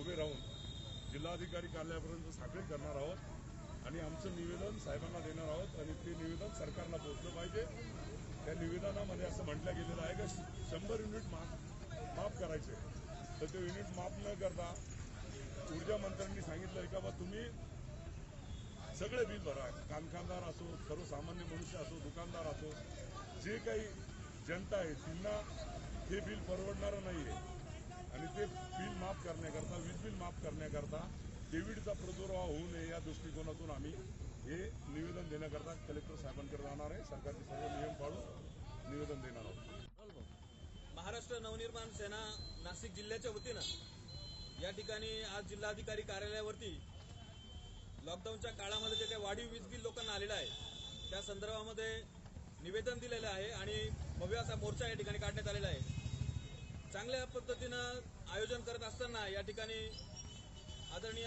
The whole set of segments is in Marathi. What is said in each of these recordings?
उभे राहून जिल्हाधिकारी कार्यालयापर्यंत साखळी करणार आहोत आणि आमचं निवेदन साहेबांना देणार आहोत आणि ते निवेदन सरकारला पोहोचलं पाहिजे. त्या निवेदनामध्ये असं म्हटलं गेलेलं आहे का शंभर युनिट माफ माफ करायचे. तर ते युनिट माफ न करता ऊर्जा मंत्र्यांनी सांगितलं का बा तुम्ही सगळे बिल भरा. कामगार असो सर्वसामान्य मनुष्य असो दुकानदार असो जे काही जनता आहे त्यांना हे बिल परवडणारं नाही आहे आणि ते बिल माफ करण्याकरता वीज बिल माफ करण्याकरता कोविडचा प्रादुर्भाव होऊ नये या दृष्टिकोनातून आम्ही हे निवेदन देण्याकरता कलेक्टर साहेबांकडे जाणार आहे. सरकारचे सर्व नियम पाळून निवेदन देणार आहोत. महाराष्ट्र नवनिर्माण सेना नाशिक जिल्ह्याच्या वतीनं या ठिकाणी आज जिल्हाधिकारी कार्यालयावरती लॉकडाऊनच्या काळामध्ये जे काही वाढीव वीज बिल लोकांना आलेलं आहे त्या संदर्भामध्ये निवेदन दिलेलं आहे आणि भव्य असा मोर्चा या ठिकाणी काढण्यात आलेला आहे. चांगल्या पद्धतीनं आयोजन करत असताना या ठिकाणी आदरणीय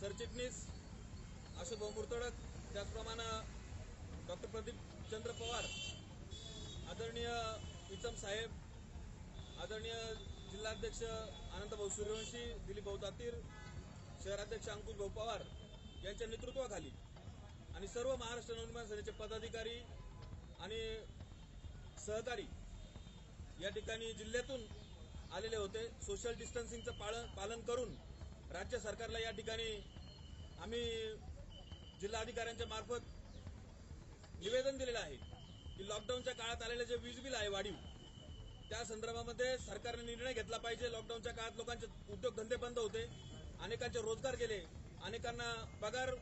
सरचिटणीस अशोक भाऊ मुर्तडक त्याचप्रमाणे डॉक्टर प्रदीप चंद्र पवार आदरणीय इतम साहेब आदरणीय जिल्हाध्यक्ष आनंदभाऊ सूर्यवंशी दिलीप भाऊ तातीर शहराध्यक्ष अंकुश भाऊ पवार यांच्या नेतृत्वाखाली आणि सर्व महाराष्ट्र नवनिर्माण सेनेचे पदाधिकारी आणि सहकारी या ठिकाणी जिल्ह्यातून आलेले होते. सोशल डिस्टन्सिंगचं पालन पालन करून राज्य सरकारला या ठिकाणी आम्ही जिल्हाधिकाऱ्यांच्या मार्फत निवेदन दिलेलं आहे की लॉकडाऊनच्या काळात आलेले जे वीज बिल आहे वाढीव त्या संदर्भामध्ये सरकारने निर्णय घेतला पाहिजे. लॉकडाऊनच्या काळात लोकांचे उद्योगधंदे बंद होते. अनेकांचे रोजगार गेले. अनेकांना पगार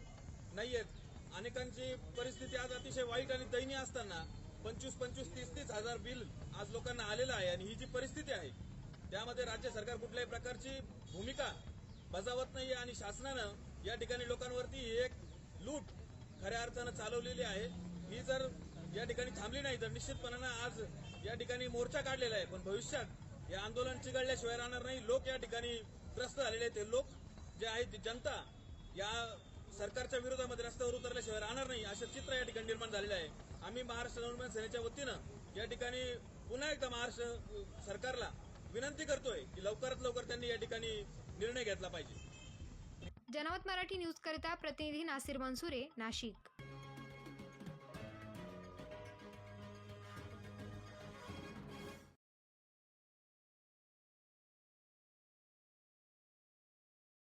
नाही आहेत अनेकांची परिस्थिती आज अतिशय वाईट आणि दयनीय असताना पंचवीस पंचवीस तीस तीस हजार बिल आज लोकांना आलेलं आहे आणि ही जी परिस्थिती आहे त्यामध्ये राज्य सरकार कुठल्याही प्रकारची भूमिका बजावत नाही आणि शासनानं या ठिकाणी लोकांवरती एक लूट खऱ्या अर्थानं चालवलेली आहे. ही जर या ठिकाणी थांबली नाही तर निश्चितपणानं आज या ठिकाणी मोर्चा काढलेला आहे. पण भविष्यात हे आंदोलन चिघळल्याशिवाय राहणार नाही. लोक या ठिकाणी त्रस्त झालेले आहेत. ते लोक जे आहेत जनता या सरकारच्या विरोधामध्ये रस्त्यावर उतरल्याशिवाय राहणार नाही असं चित्र या ठिकाणी निर्माण झालेलं आहे. आम्ही महाराष्ट्र नवनिर्माण सेनेच्या वतीनं या ठिकाणी पुन्हा एकदा महाराष्ट्र सरकारला विनंती करतोय की लवकरात लवकर त्यांनी या ठिकाणी निर्णय घेतला पाहिजे. जनमत मराठी न्यूज करिता प्रतिनिधी नासिर मनसुरे नाशिक.